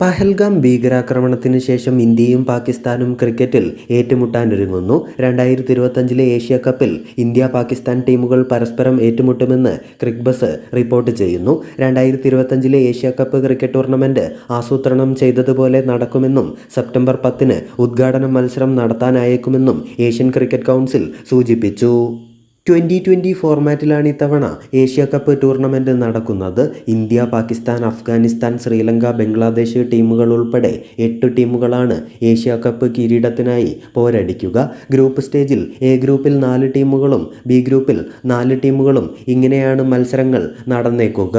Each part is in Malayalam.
പഹൽഗാം ഭീകരാക്രമണത്തിന് ശേഷം ഇന്ത്യയും പാകിസ്ഥാനും ക്രിക്കറ്റിൽ ഏറ്റുമുട്ടാനൊരുങ്ങുന്നു. രണ്ടായിരത്തി ഇരുപത്തഞ്ചിലെ ഏഷ്യ കപ്പിൽ ഇന്ത്യ പാകിസ്ഥാൻ ടീമുകൾ പരസ്പരം ഏറ്റുമുട്ടുമെന്ന് ക്രിക്ബസ് റിപ്പോർട്ട് ചെയ്യുന്നു. രണ്ടായിരത്തി ഇരുപത്തഞ്ചിലെ ഏഷ്യ കപ്പ് ക്രിക്കറ്റ് ടൂർണമെന്റ് ആസൂത്രണം ചെയ്തതുപോലെ നടക്കുമെന്നും സെപ്റ്റംബർ പത്തിന് ഉദ്ഘാടന മത്സരം നടത്താനായേക്കുമെന്നും ഏഷ്യൻ ക്രിക്കറ്റ് കൗൺസിൽ സൂചിപ്പിച്ചു. ട്വന്റി ട്വന്റി ഫോർമാറ്റിലാണ് ഇത്തവണ ഏഷ്യ കപ്പ് ടൂർണമെന്റ് നടക്കുന്നത്. ഇന്ത്യ പാകിസ്ഥാൻ അഫ്ഗാനിസ്ഥാൻ ശ്രീലങ്ക ബംഗ്ലാദേശ് ടീമുകൾ ഉൾപ്പെടെ എട്ട് ടീമുകളാണ് ഏഷ്യ കപ്പ് കിരീടത്തിനായി പോരടിക്കുക. ഗ്രൂപ്പ് സ്റ്റേജിൽ എ ഗ്രൂപ്പിൽ നാല് ടീമുകളും ബി ഗ്രൂപ്പിൽ നാല് ടീമുകളും ഇങ്ങനെയാണ് മത്സരങ്ങൾ നടന്നേക്കുക.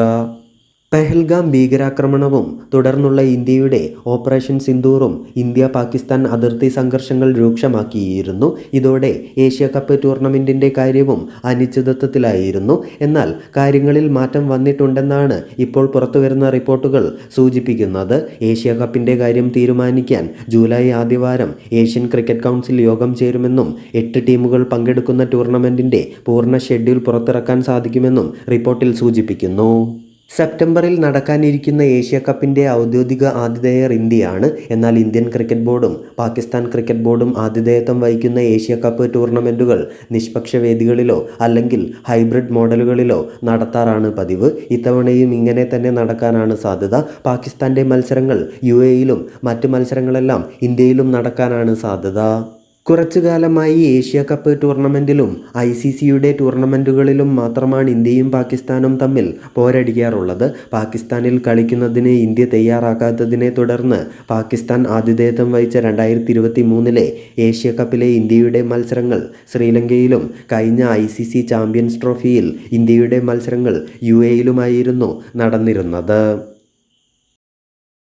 പെഹൽഗാം ഭീകരാക്രമണവും തുടർന്നുള്ള ഇന്ത്യയുടെ ഓപ്പറേഷൻ സിന്ദൂറും ഇന്ത്യ പാകിസ്ഥാൻ അതിർത്തി സംഘർഷങ്ങൾ രൂക്ഷമാക്കിയിരുന്നു. ഇതോടെ ഏഷ്യ കപ്പ് ടൂർണമെന്റിന്റെ കാര്യവും അനിശ്ചിതത്വത്തിലായിരുന്നു. എന്നാൽ കാര്യങ്ങളിൽ മാറ്റം വന്നിട്ടുണ്ടെന്നാണ് ഇപ്പോൾ പുറത്തുവരുന്ന റിപ്പോർട്ടുകൾ സൂചിപ്പിക്കുന്നത്. ഏഷ്യ കപ്പിന്റെ കാര്യം തീരുമാനിക്കാൻ ജൂലൈ ആദ്യവാരം ഏഷ്യൻ ക്രിക്കറ്റ് കൗൺസിൽ യോഗം ചേരുമെന്നും എട്ട് ടീമുകൾ പങ്കെടുക്കുന്ന ടൂർണമെന്റിന്റെ പൂർണ ഷെഡ്യൂൾ പുറത്തിറക്കാൻ സാധിക്കുമെന്നും റിപ്പോർട്ടിൽ സൂചിപ്പിക്കുന്നു. സെപ്റ്റംബറിൽ നടക്കാനിരിക്കുന്ന ഏഷ്യ കപ്പിന്റെ ഔദ്യോഗിക ആതിഥേയർ ഇന്ത്യയാണ്. എന്നാൽ ഇന്ത്യൻ ക്രിക്കറ്റ് ബോർഡും പാകിസ്ഥാൻ ക്രിക്കറ്റ് ബോർഡും ആതിഥേയത്വം വഹിക്കുന്ന ഏഷ്യ കപ്പ് ടൂർണമെന്റുകൾ നിഷ്പക്ഷ വേദികളിലോ അല്ലെങ്കിൽ ഹൈബ്രിഡ് മോഡലുകളിലോ നടത്താറാണ് പതിവ്. ഇത്തവണയും ഇങ്ങനെ തന്നെ നടക്കാനാണ് സാധ്യത. പാകിസ്ഥാന്റെ മത്സരങ്ങൾ യു എയിലും മറ്റ് മത്സരങ്ങളെല്ലാം ഇന്ത്യയിലും നടക്കാനാണ് സാധ്യത. കുറച്ചു കാലമായി ഏഷ്യ കപ്പ് ടൂർണമെന്റിലും ഐ സി സിയുടെ ടൂർണമെന്റുകളിലും മാത്രമാണ് ഇന്ത്യയും പാകിസ്ഥാനും തമ്മിൽ പോരടിക്കാറുള്ളത്. പാകിസ്ഥാനിൽ കളിക്കുന്നതിന് ഇന്ത്യ തയ്യാറാക്കാത്തതിനെ തുടർന്ന് പാകിസ്ഥാൻ ആതിഥേയത്വം വഹിച്ച രണ്ടായിരത്തി ഇരുപത്തി മൂന്നിലെ ഏഷ്യ കപ്പിലെ ഇന്ത്യയുടെ മത്സരങ്ങൾ ശ്രീലങ്കയിലും കഴിഞ്ഞ ഐ സി സി ചാമ്പ്യൻസ് ട്രോഫിയിൽ ഇന്ത്യയുടെ മത്സരങ്ങൾ യു എയിലുമായിരുന്നു നടന്നിരുന്നത്.